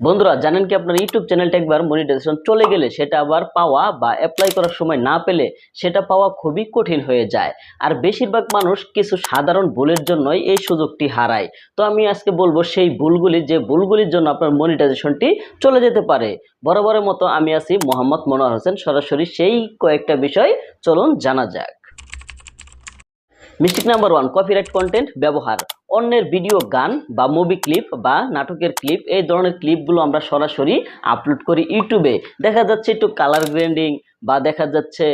বন্ধুরা, জানেন কি আপনার ইউটিউব চ্যানেলটা একবার মনিটাইজেশন চলে গেলে সেটা আবার পাওয়া বা অ্যাপ্লাই করার সময় না পেলে সেটা পাওয়া খুবই কঠিন হয়ে যায়। আর বেশিরভাগ মানুষ কিছু সাধারণ ভুলের জন্যই এই সুযোগটি হারায়। তো আমি আজকে বলব সেই ভুলগুলি, যে ভুলগুলির জন্য আপনার মনিটাইজেশনটি চলে যেতে পারে। বরাবরের মতো আমি আছি মোহাম্মদ মনোয়ার হোসেন। সরাসরি সেই কয়েকটা বিষয় চলুন জানা যাক। Mistake number one copyright content ব্যবহার। অন্যের ভিডিও গান বা মুভি ক্লিপ বা নাটকের ক্লিপ এই ধরনের ক্লিপগুলো আমরা সরাসরি আপলোড করি ইউটিউবে দেখা যাচ্ছে একটু কালার গ্রেন্ডিং বা দেখা যাচ্ছে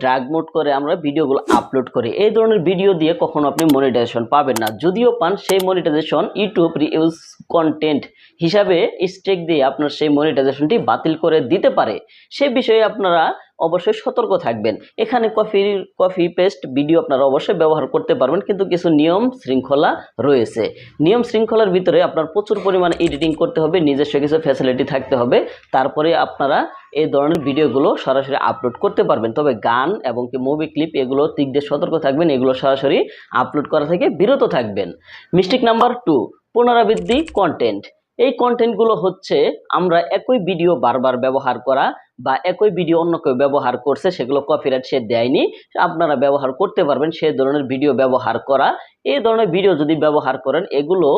ড্রাগ মোড করে আমরা ভিডিওগুলো আপলোড করি। এই ধরনের ভিডিও দিয়ে কখনো আপনি মনিটাইজেশন পাবেন না। যদিও পান সেই মনিটাইজেশন ইউটিউব রিউজ কন্টেন্ট হিসাবে স্টেক দিয়ে আপনার সেই মনিটাইজেশনটি বাতিল করে দিতে পারে। সে বিষয়ে আপনারা অবশ্যই সতর্ক থাকবেন। এখানে কফি কফি পেস্ট ভিডিও আপনারা অবশ্যই ব্যবহার করতে পারবেন, কিন্তু কিছু নিয়ম শৃঙ্খলা রয়েছে। নিয়ম শৃঙ্খলার ভিতরে আপনার প্রচুর পরিমাণে এডিটিং করতে হবে, নিজস্ব কিছু ফ্যাসিলিটি থাকতে হবে, তারপরে আপনারা এই ধরনের ভিডিওগুলো সরাসরি আপলোড করতে পারবেন। তবে গান এবং কি মুভি ক্লিপ এগুলো দিক দিয়ে সতর্ক থাকবেন, এগুলো সরাসরি আপলোড করা থেকে বিরত থাকবেন। মিস্টেক নাম্বার টু পুনরাবৃত্তি কন্টেন্ট এই কন্টেন্টগুলো হচ্ছে আমরা একই ভিডিও বারবার ব্যবহার করা বা একই ভিডিও অন্য কেউ ব্যবহার করছে, সেগুলো কপিরাইট সে দেয়নি, আপনারা ব্যবহার করতে পারবেন সে ধরনের ভিডিও ব্যবহার করা। এই ধরনের ভিডিও যদি ব্যবহার করেন, এগুলো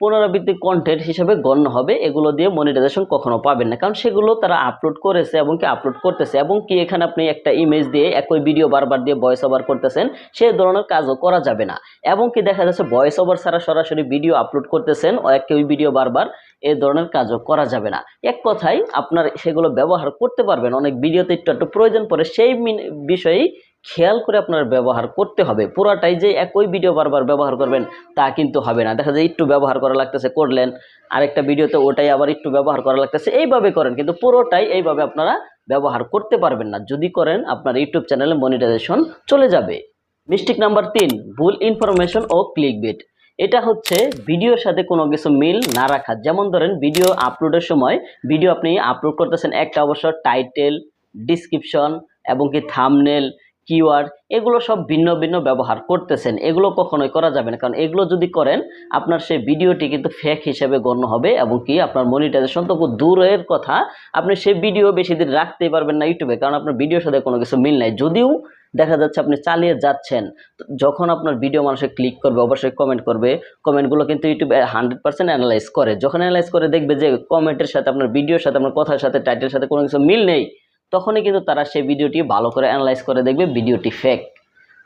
পুনরাবৃত্তি কন্টেন্ট হিসেবে গণ্য হবে, এগুলো দিয়ে মনিটাইজেশন কখনো পাবেন না। কারণ সেগুলো তারা আপলোড করেছে এবং কি আপলোড করতেছে, এবং কি এখানে আপনি একটা ইমেজ দিয়ে একই ভিডিও বারবার দিয়ে ভয়েস ওভার করতেছেন, সেই ধরনের কাজও করা যাবে না। এবং কি দেখা যাচ্ছে ভয়েস ওভার ছাড়া সরাসরি ভিডিও আপলোড করতেছেন একই ভিডিও বারবার এই ধরনের কাজও করা যাবে না। এক কথায় আপনার সেগুলো ব্যবহার করতে পারবেন, অনেক ভিডিওতে একটু একটু প্রয়োজন পড়ে সেই বিষয়েই খেয়াল করে আপনার ব্যবহার করতে হবে। পুরাটাই যে একই ভিডিও বারবার ব্যবহার করবেন, তা কিন্তু হবে না। দেখা যায় একটু ব্যবহার করা লাগতেছে, করলেন, আরেকটা ভিডিওতে ওটাই আবার একটু ব্যবহার করা লাগতেছে, এইভাবে করেন। কিন্তু পুরোটাই এইভাবে আপনারা ব্যবহার করতে পারবেন না। যদি করেন, আপনার ইউটিউব চ্যানেলে মনিটাইজেশন চলে যাবে। মিস্টেক নাম্বার তিন, ভুল ইনফরমেশন ও ক্লিক বিট এটা হচ্ছে ভিডিওর সাথে কোনো কিছু মিল না রাখা। যেমন ধরেন ভিডিও আপলোডের সময় ভিডিও আপনি আপলোড করতেছেন একটা অবশ্য টাইটেল ডিসক্রিপশন এবং কি থামনেল কিওয়ার্ড এগুলো সব ভিন্ন ভিন্ন ব্যবহার করতেছেন। এগুলো কখনোই করা যাবে না, কারণ এগুলো যদি করেন, আপনার সেই ভিডিওটি কিন্তু ফেক হিসেবে গণ্য হবে এবং কি আপনার মনিটাইজেশন তো দূরের কথা। আপনি সেই ভিডিও বেশি দিন রাখতেই পারবেন না ইউটিউবে, কারণ আপনার ভিডিওর সাথে কোনো কিছু মিল নাই। যদিও দেখা যাচ্ছে আপনি চালিয়ে যাচ্ছেন যখন আপনার ভিডিও মানুষে ক্লিক করবে, অবশ্যই কমেন্ট করবে। কমেন্টগুলো কিন্তু ইউটিউব হান্ড্রেড পার্সেন্ট অ্যানালাইজ করে। যখন অ্যানালাইজ করে দেখবে যে কমেন্টের সাথে আপনার, ভিডিওর সাথে আপনার কথার সাথে টাইটেলের সাথে কোনো কিছু মিল নেই তখনই কিন্তু তারা সেই ভিডিওটি ভালো করে অ্যানালাইজ করে দেখবে, ভিডিওটি ফেক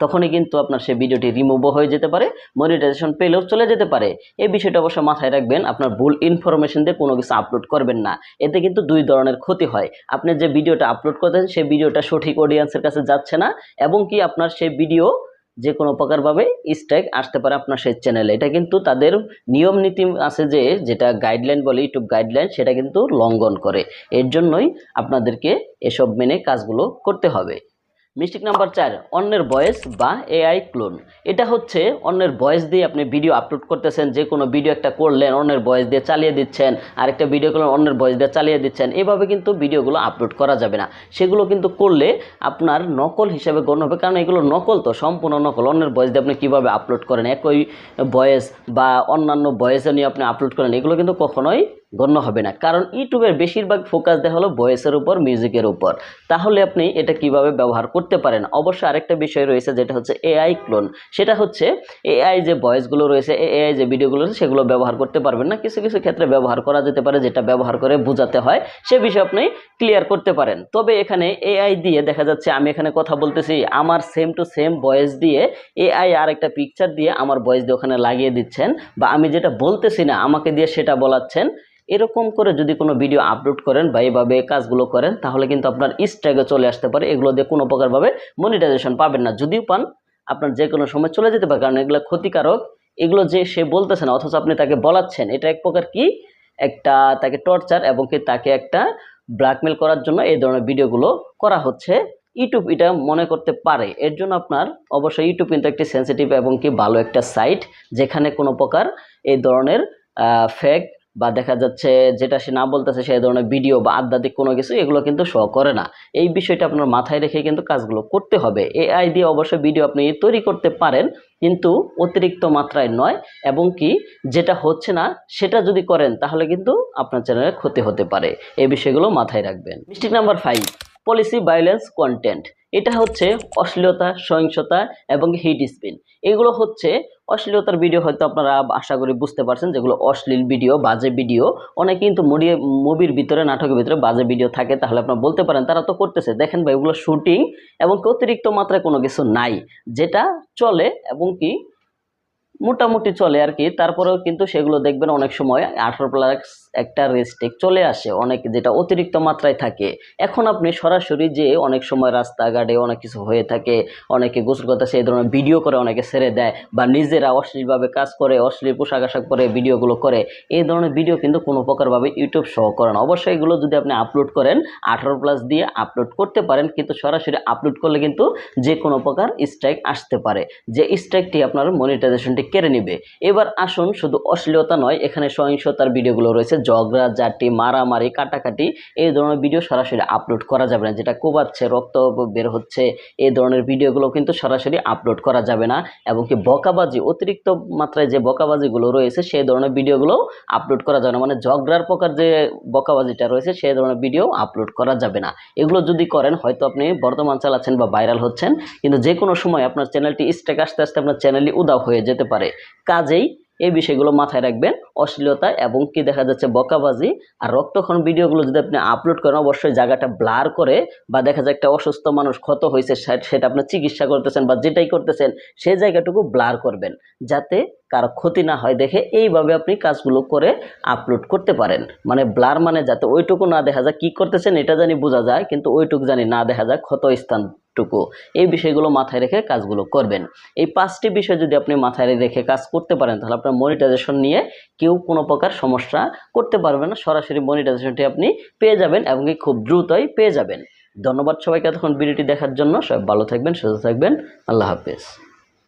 তখনই কিন্তু আপনার সেই ভিডিওটি রিমুভও হয়ে যেতে পারে মনিটাইজেশন পেলেও চলে যেতে পারে। এই বিষয়টা অবশ্য মাথায় রাখবেন, আপনার ভুল ইনফরমেশন দিয়ে কোনো কিছু আপলোড করবেন না। এতে কিন্তু দুই ধরনের ক্ষতি হয়। আপনি যে ভিডিওটা আপলোড করতেছেন, সেই ভিডিওটা সঠিক অডিয়েন্সের কাছে যাচ্ছে না, এবং কি আপনার সেই ভিডিও যে কোনো প্রকারভাবে স্ট্রাইক আসতে পারে আপনার সেই চ্যানেলে এটা কিন্তু তাদের নিয়ম নীতি আছে যে, যেটা গাইডলাইন বলে ইউটিউব গাইডলাইন সেটা কিন্তু লঙ্ঘন করে। এর জন্যই আপনাদেরকে এসব মেনে কাজগুলো করতে হবে। মিস্টেক নাম্বার চার, অন্যের ভয়েস বা এআই ক্লোন এটা হচ্ছে অন্যের ভয়েস দিয়ে আপনি ভিডিও আপলোড করতেছেন, যে কোনো ভিডিও একটা করলেন, অন্যের ভয়েস দিয়ে চালিয়ে দিচ্ছেন, আরেকটা ভিডিও করলেন, অন্যের ভয়েস দিয়ে চালিয়ে দিচ্ছেন, এভাবে কিন্তু ভিডিওগুলো আপলোড করা যাবে না। সেগুলো কিন্তু করলে আপনার নকল হিসেবে গণ্য হবে, কারণ এগুলো নকল তো, সম্পূর্ণ নকল। অন্যের ভয়েস দিয়ে আপনি কীভাবে আপলোড করেন, একই ভয়েস বা অন্যান্য ভয়েসে নিয়ে আপনি আপলোড করেন, এগুলো কিন্তু কখনোই গণ্য হবে না। কারণ ইউটিউবের বেশিরভাগ ফোকাস দেওয়া হলো ভয়েসের উপর মিউজিকের উপর। তাহলে আপনি এটা কীভাবে ব্যবহার করতে পারেন? অবশ্য আরেকটা বিষয় রয়েছে যেটা হচ্ছে এআই ক্লোন সেটা হচ্ছে এআই যে ভয়েসগুলো রয়েছে এআই যে ভিডিওগুলো রয়েছে, সেগুলো ব্যবহার করতে পারবেন না। কিছু কিছু ক্ষেত্রে ব্যবহার করা যেতে পারে, যেটা ব্যবহার করে বোঝাতে হয়। সে বিষয়ে আপনি ক্লিয়ার করতে পারেন। তবে এখানে এআই দিয়ে দেখা যাচ্ছে, আমি এখানে কথা বলতেছি, আমার সেম টু সেম ভয়েস দিয়ে এআই আর একটা পিকচার দিয়ে আমার ভয়েস দিয়ে ওখানে লাগিয়ে দিচ্ছেন। বা আমি যেটা বলতেছি না, আমাকে দিয়ে সেটা বলাচ্ছেন। এরকম করে যদি কোনো ভিডিও আপলোড করেন বা এইভাবে কাজগুলো করেন, তাহলে কিন্তু আপনার স্ট্রাইকে চলে আসতে পারে। এগুলো দিয়ে কোনো প্রকারভাবে মনিটাইজেশন পাবেন না। যদিও পান, আপনার যে কোনো সময় চলে যেতে পারে, কারণ এগুলো ক্ষতিকারক। এগুলো যে সে বলতেছে না, অথচ আপনি তাকে বলাচ্ছেন, এটা এক প্রকার কি? একটা তাকে টর্চার এবং কি তাকে একটা ব্ল্যাকমেল করার জন্য এই ধরনের ভিডিওগুলো করা হচ্ছে। ইউটিউব এটা মনে করতে পারে। এর জন্য আপনার অবশ্যই ইউটিউব কিন্তু একটি সেন্সিটিভ এবং কি ভালো একটা সাইট যেখানে কোনো প্রকার এই ধরনের ফেক বা দেখা যাচ্ছে যেটা সে না বলতেছে সেই ধরনের ভিডিও বা আধ্যাত্মিক কোনো কিছু, এগুলো কিন্তু শো করে না। এই বিষয়টা আপনার মাথায় রেখে কিন্তু কাজগুলো করতে হবে। এআই দিয়ে অবশ্যই ভিডিও আপনি তৈরি করতে পারেন, কিন্তু অতিরিক্ত মাত্রায় নয়, এবং কি যেটা হচ্ছে না, সেটা যদি করেন, তাহলে কিন্তু আপনার চ্যানেলের ক্ষতি হতে পারে। এই বিষয়গুলো মাথায় রাখবেন। Mistake number five policy violence content এটা হচ্ছে অশ্লীলতা, সহিংসতা এবং হিট স্পিন এগুলো হচ্ছে অশ্লীলতার ভিডিও হয়তো আপনারা আশা করি বুঝতে পারছেন যেগুলো অশ্লীল ভিডিও বাজে ভিডিও অনেক কিন্তু মুভির ভিতরে, নাটকের ভিতরে বাজে ভিডিও থাকে, তাহলে আপনারা বলতে পারেন তারা তো করতেছে। দেখেন ভাই, এগুলো শুটিং এবং অতিরিক্ত মাত্রায় কোনো কিছু নাই। যেটা চলে এবং কি মোটামুটি চলে আর কি। তারপরেও কিন্তু সেগুলো দেখবেন অনেক সময় আঠারো প্লাস একটা রেস্টেক চলে আসে। অনেক যেটা অতিরিক্ত মাত্রায় থাকে। এখন আপনি সরাসরি যে অনেক সময় রাস্তাঘাটে অনেক কিছু হয়ে থাকে, অনেকে গোসল করতে সেই ধরনের ভিডিও করে অনেকে ছেড়ে দেয় বা নিজেরা অশ্লীলভাবে কাজ করে, অশ্লীল পোশাক আশাক পরে ভিডিওগুলো করে, এই ধরনের ভিডিও কিন্তু কোনো প্রকারভাবে ইউটিউব সহ করে না। অবশ্যই এগুলো যদি আপনি আপলোড করেন, আঠারো প্লাস দিয়ে আপলোড করতে পারেন, কিন্তু সরাসরি আপলোড করলে কিন্তু যে কোনো প্রকার স্ট্রাইক আসতে পারে। যে স্ট্রাইকটি আপনার মনিটাইজেশনটি কেড়ে নিবে। এবার আসুন, শুধু অশ্লীলতা নয়, এখানে সহিংসতার ভিডিওগুলো রয়েছে, ঝগড়া, জাটি, মারামারি, কাটাকাটি, এই ধরনের ভিডিও সরাসরি আপলোড করা যাবে না। যেটা কোবাচ্ছে, রক্ত বের হচ্ছে, এই ধরনের ভিডিওগুলো কিন্তু সরাসরি আপলোড করা যাবে না। এবং কি বকাবাজি, অতিরিক্ত মাত্রায় যে বকাবাজিগুলো রয়েছে, সেই ধরনের ভিডিওগুলো আপলোড করা যাবে না। মানে ঝগড়ার প্রকার যে বকাবাজিটা রয়েছে, সেই ধরনের ভিডিও আপলোড করা যাবে না। এগুলো যদি করেন, হয়তো আপনি বর্তমান চালাচ্ছেন বা ভাইরাল হচ্ছেন, কিন্তু যে কোনো সময় আপনার চ্যানেলটি স্টেক আসতে আসতে আপনার চ্যানেলটি উদাও হয়ে যেতে পারে। কাজেই এই বিষয়গুলো মাথায় রাখবেন। অশ্লীলতা এবং কি দেখা যাচ্ছে বকাবাজি আর রক্তক্ষণ ভিডিওগুলো যদি আপনি আপলোড করেন, অবশ্যই জায়গাটা ব্লার করে বা দেখা যায় একটা অসুস্থ মানুষ ক্ষত হয়েছে সেটা আপনি চিকিৎসা করতেছেন বা যেটাই করতেছেন সেই জায়গাটুকু ব্লার করবেন। যাতে কারও ক্ষতি না হয় দেখে এইভাবে আপনি কাজগুলো করে আপলোড করতে পারেন। মানে ব্লার মানে যাতে ওইটুকু না দেখা যায়, কি করতেছেন এটা জানি বোঝা যায়, কিন্তু ওইটুকু জানি না দেখা যায় ক্ষত স্থানটুকু এই বিষয়গুলো মাথায় রেখে কাজগুলো করবেন। এই পাঁচটি বিষয় যদি আপনি মাথায় রেখে কাজ করতে পারেন, তাহলে আপনার মনিটাইজেশন নিয়ে কেউ কোনো প্রকার সমস্যা করতে পারবে না। সরাসরি মনিটাইজেশনটি আপনি পেয়ে যাবেন এবং খুব দ্রুতই পেয়ে যাবেন। ধন্যবাদ সবাইকে এতক্ষণ ভিডিওটি দেখার জন্য। সবাই ভালো থাকবেন, সুস্থ থাকবেন। আল্লাহ হাফেজ।